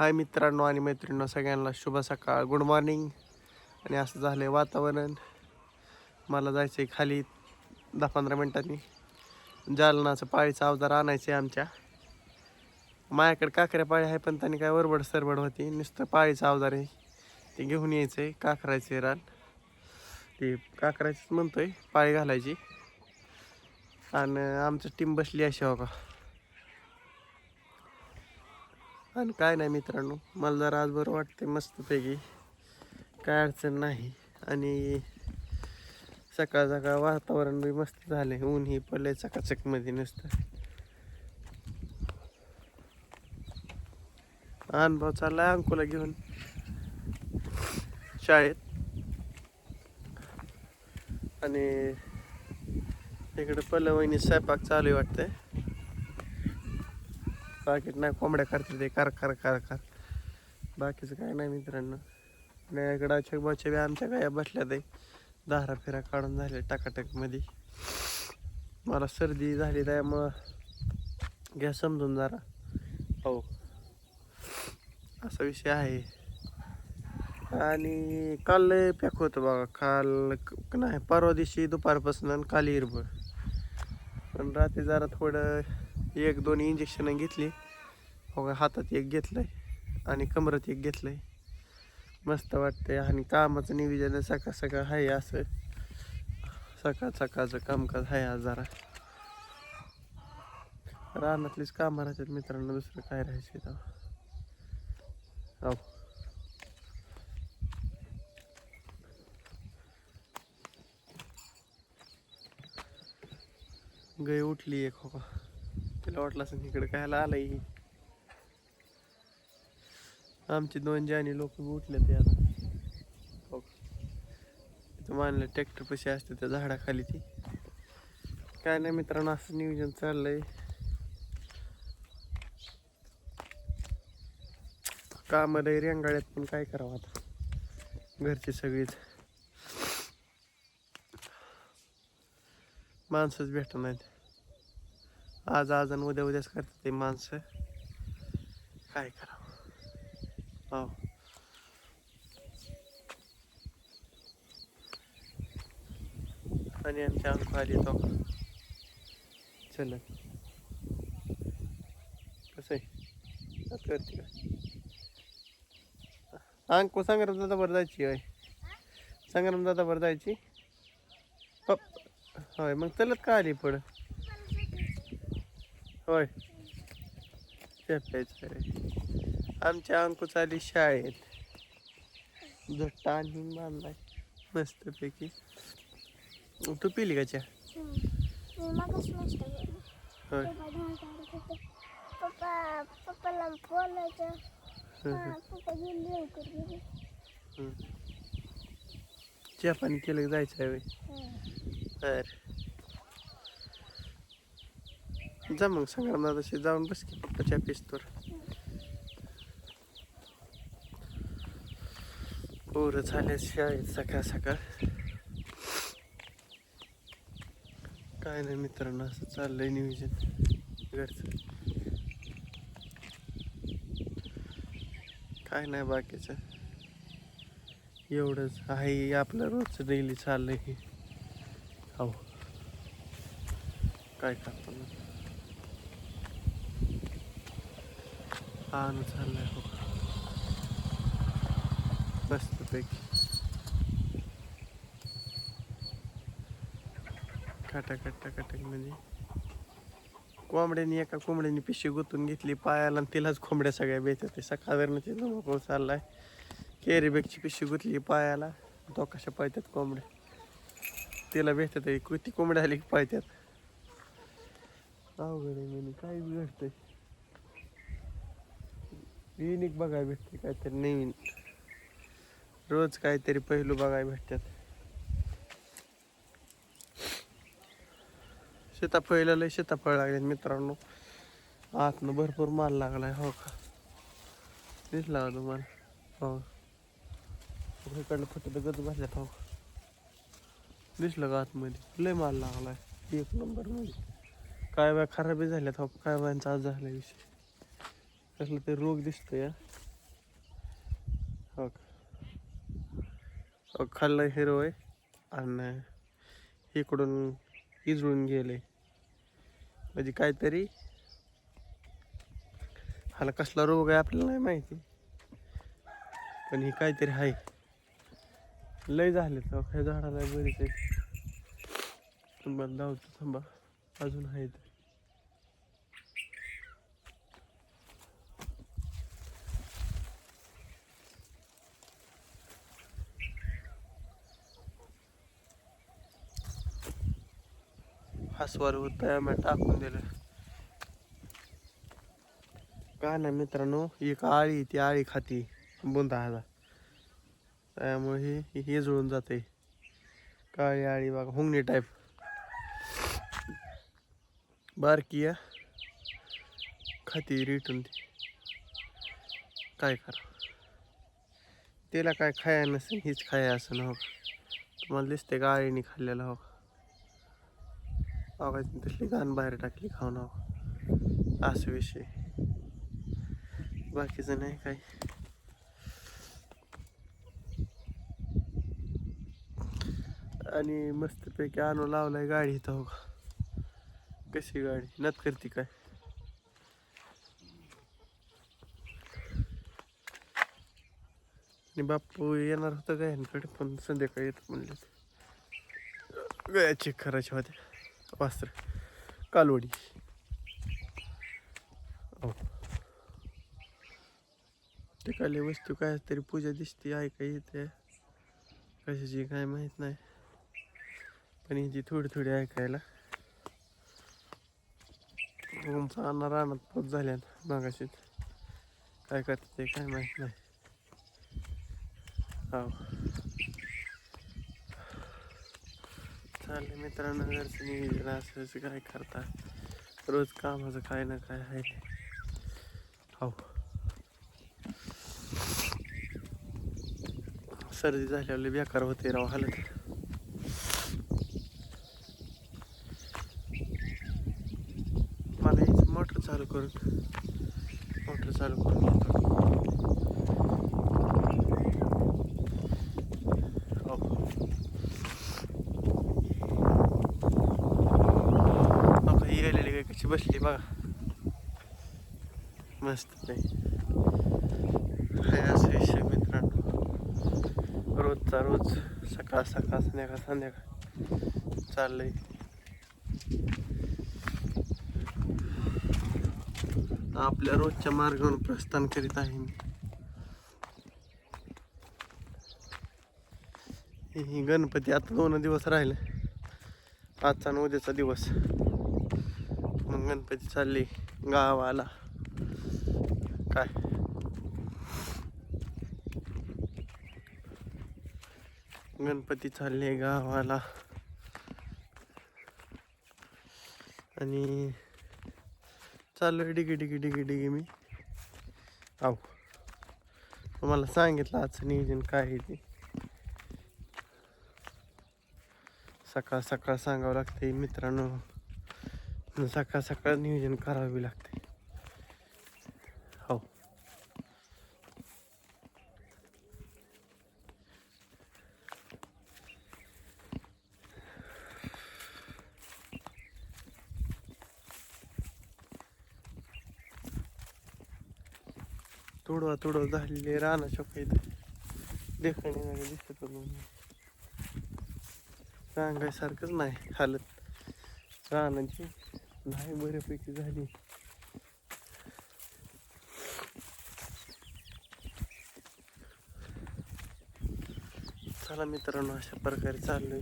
हाय मित्रांनो आणि मैत्रिणींनो सगळ्यांना शुभ सकाळ. गुड मॉर्निंग आणि असं झालं आहे वातावरण. मला जायचं आहे खाली दहा पंधरा मिनटांनी. जालनाचं पाळीचं अवजार आणायचं आहे आमच्या. माझ्याकडे काकऱ्या पाळी आहे पण त्यांनी काय वरबड सरबड होती. नुसतं पाळीचं अवजार आहे. ते घेऊन यायचं आहे काकरायचं आहे रान. ते म्हणतो आहे पाळी घालायची. आणि आमचं टीम बसली अशी हो का आणि काय नाही मित्रांनो मला जरा आज बरं वाटते मस्तपैकी. काय अडचण नाही. आणि सकाळ सकाळ वातावरण बी मस्त झाले ऊन ही पडले चकाचकमध्ये नसतं. अनुभव चाललाय अंकुला घेऊन. शाळेत. आणि इकडे पल्लवणी स्वयंपाक चालू आहे वाटतंय. पाकिट नाही कोंबड्या करते ते कर कर कर कर. बाकीचं काय नाही मित्रांनो. आणि इकडं छगबाच्या बी आमच्या गाया बसल्या ते. दहारा फिरा काढून झाले टाकाटकमध्ये मला सर्दी झाली त्यामुळं घ्या समजून जरा. हो. असा विषय आहे. आणि काल लय पॅक होतं बघा. काल नाही परवा दिवशी दुपारपासून आणि काल हिरबळ पण रात्री जरा थोडं एक दोन इंजेक्शन घेतली. हो का हातात एक घेतलंय आणि कमरात एक घेतलंय. मस्त वाटतंय. आणि कामाचं नियोजन सकाळ सकाळ आहे असं. सकाळ सकाळचं कामकाज आहे आज जरा. रानातलीच कामं राहतात मित्रांनो दुसरं काय राहायचं तर हो उठली एक हो का तिला वाटलं असं इकडे कायला आलंय. आमचे दोन जाणी लोक उठले ते आता. हो मानलं ट्रॅक्टर पशी असते त्या झाडाखाली ती. काय नाही मित्रांनो असं नियोजन चाललंय. कामाला रेंगाळ्यात पण काय करावं आता? घरचे सगळीच. माणसंच भेटत नाहीत. आज आज आणि उद्या उद्याच करतात ते माणसं. काय करावं? हो आणि आमच्या अंक आली तो. चल. कसं आहे? करते का अंक संग्राम दादा बरं जायची होय. संग्राम दादा बरं जायची. पप होय मग चलत का आली पुढं? होय. चपायचं रे आमच्या अंकूच आली शाळेत झट्टा आणि बांधलाय मस्तपैकी. तू पिली का चहा? होय. पप्पा पप्पाला. चहा पाणी केलं जायचं आहे बर. जा मग संग्राम दादाशी जाऊन बस की पप्पाच्या पिस्तूर पोरं झाले शाळेत सकाळ सकाळ. काय नाही मित्रांनो असं चाललंय नियोजन घरचं. काय नाही बाकीचं. एवढंच आहे आपलं रोजचं डेली चाललंय हे. हो काय करतो पाहणं हा ना चाललंय हो मस्तपैकी खटाखट टकाटक म्हणजे कोंबड्यानी एका कोंबड्याने पिशवी गुतून घेतली पायाला आणि तिलाच कोंबड्या सगळ्या बेचत ते सकाळवरनं ते धमाकूळ चाललाय. कॅरीबॅगची पिशवी गुतली पायाला. तो कशा पायतात कोंबड्या? तिला भेटत आहे किती कोंबड्या आली की पायतात अवघड आहे म्हणे. काय बिघडतंय युनिक बघायला भेटते काहीतरी नवीन. रोज काहीतरी पहिलू बघायला भेटतात. सीताफळीला लय सीताफळ लागले मित्रांनो. आतनं भरपूर माल लागलाय हो का? दिसला का तुम्हाला? हो. इकडलं फटत गज भरल्यात हो दिसलं का आतमध्ये? लय माल लागलाय. एक नंबरमध्ये. काय बाय खराबी झाल्यात हो काय बायांचा आज झाला विषय? कसलं ते रोग दिसतो या हो का? हो, हिरो आहे आणि इकडून इजळून गेले. म्हणजे काहीतरी हाला कसला रोग आहे आपल्याला नाही माहिती. पण ही काहीतरी आहे. लय झाले तर ह्या झाडाला बरीच आहे तुम्हाला धावतो थांबा. अजून आहेत. हसवार होतं मी टाकून दिलं काय नाही मित्रांनो एक आळी ती आळी खाती बुंदाला. त्यामुळे हे हे जुळून जाते काळी आळी बघा हुंगणी टाईप बारकी खाती रिटून ती. काय करा? तिला काय खाया नसेल हीच खाया असं हो तुम्हाला दिसते का आळीने खाल्लेलं हो आवाज तसली घाण बाहेर टाकली खाऊन हो असं विषय. बाकीचं नाही काय. आणि मस्तपैकी आणू लावलाय गाडी इथं हो कशी गाडी? नत करते काय? आणि बापू येणार होतं गायांकडे पण संध्याकाळी येत म्हणले. गया चेक करायच्या होत्या. वास्त्र. कालवडी. हो ते काय वस्तू काय तरी पूजा दिसते ऐका येते कशाची काय माहीत नाही. पण ह्याची थोडी थोडी ऐकायला. तुमचा अन्ना रानात पोच झाल्या मागाशी. काय करते ते काय माहीत नाही. हो चालेल मित्रांनो घरचं नियोजन असं असं काय करता? रोज कामाचं काय ना काय आहे हो सर्दी झाल्यावर बेकार होते राव हालत. मला मोटर चालू करून. मोटर चालू करून घेतो हो हो का, ही आलेली काय कशी बसली बघा. मस्त नाही हाय असं विषय मित्रांनो. रोजचा रोज सकाळ सकाळ संध्याकाळ संध्याकाळ. चाललंय. आपल्या रोजच्या मार्गावर प्रस्थान करीत आहे मी. हे- हे गणपती आता दोन दिवस राहिले. आजचा आणि उद्याचा दिवस. गणपती चालले गावाला. काय? गणपती चालले गावाला. आणि चाललोय डिगी डिगी डिगी डिगी मी. आव तुम्हाला सांगितलं आजचं नियोजन काय आहे ते. सकाळ सकाळ सांगावं लागते मित्रांनो. न सकाळ सकाळ नियोजन करावे लागते. हो. तुडवा तुडव झालेले राहणं काही देखाणे नाही दिसत म्हणून नाही हालत. राहण्याची नाही बऱ्यापैकी झाली. चला मित्रांनो अशा प्रकारे चाललोय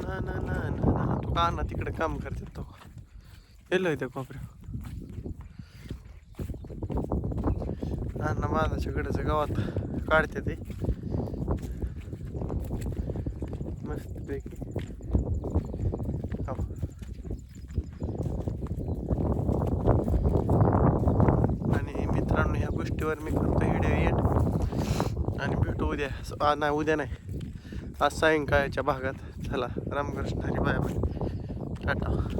ना ना ना का ना तिकडे काम करते तो गेलोय त्या कोपऱ्या अण्णा माझ्याकडेच गावात काढते ते. मस्त पैकी आणि मित्रांनो ह्या गोष्टीवर मी करतो व्हिडिओ येट आणि भेटू उद्या. आ, नाही उद्या नाही. आज सायंकाळच्या भागात. चला Ramkrishna Hari bye bye. Tata